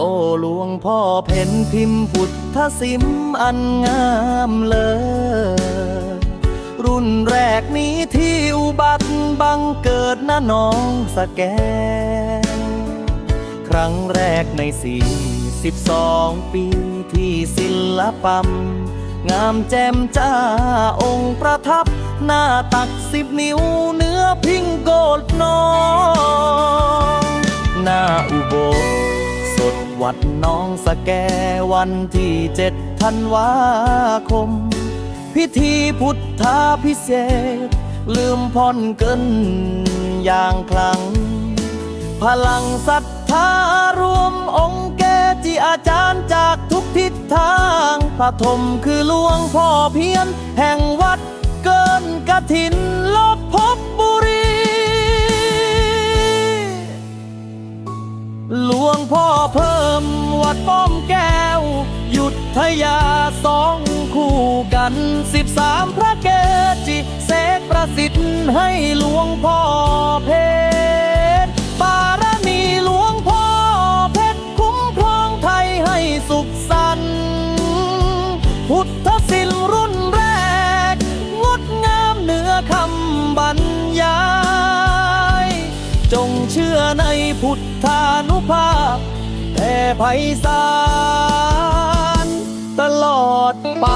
โอ้หลวงพ่อเพ็ญพิมพ์พุทธสิมอันงามเลยรุ่นแรกนี้ที่อุบัติบังเกิดนะน้องสแกนครั้งแรกในสี่สิบสองปีที่ศิลปมงามแจ่มจ้าองค์ประทับ หน้าตักสิบนิ้วเนื้อพิงโกดน้อง วัดน้องสแกวันที่เจ็ดธันวาคม พิธีพุทธาพิเศษ ลืมพ่อนเกินอย่างคลัง พลังศรัทธารวมองค์เกจิอาจารย์จากทุกทิศทางพระธมคือหลวงพ่อเพียน แห่งวัดเกินกระถิน หลวงพ่อเพิ่มวัดป้อมแก้วหยุดทยาสองคู่กันสิบสามพระเกจิเสกประสิทธิ์ให้หลวงพ่อเพชรบารมีหลวงพ่อเพชรคุ้มครองไทยให้สุขสันต์พุทธ ในพุทธานุภาพแต่ไพศาลตลอดไป